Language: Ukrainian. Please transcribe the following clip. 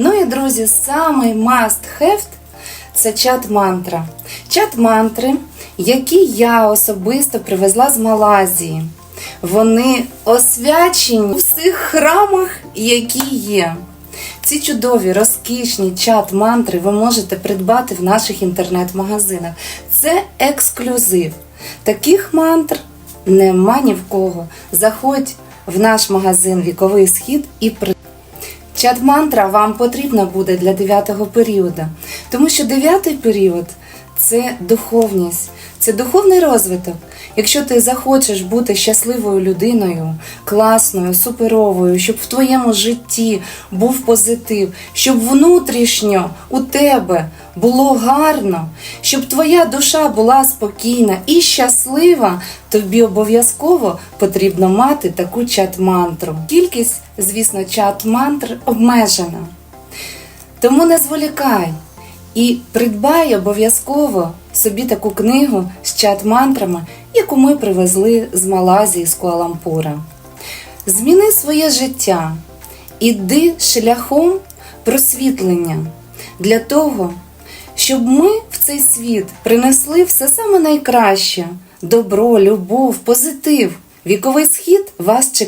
Ну і друзі, самий must have – це чат-мантра. Чат-мантри, які я особисто привезла з Малайзії. Вони освячені у всіх храмах, які є. Ці чудові, розкішні чат-мантри ви можете придбати в наших інтернет-магазинах. Це ексклюзив. Таких мантр нема ні в кого. Заходь в наш магазин Віковий Схід і при. Чат-мантра вам потрібна буде для дев'ятого періоду, тому що дев'ятий період це духовність, це духовний розвиток. Якщо ти захочеш бути щасливою людиною, класною, суперовою, щоб в твоєму житті був позитив, щоб внутрішньо у тебе було гарно, щоб твоя душа була спокійна і щаслива, тобі обов'язково потрібно мати таку чат-мантру. Кількість, звісно, чат-мантр обмежена. Тому не зволікай і придбай обов'язково собі таку книгу з чат-мантрами, яку ми привезли з Малайзії, з Куалампура. Зміни своє життя, іди шляхом просвітлення для того, щоб ми в цей світ принесли все саме найкраще: добро, любов, позитив. Віковий схід вас чекає.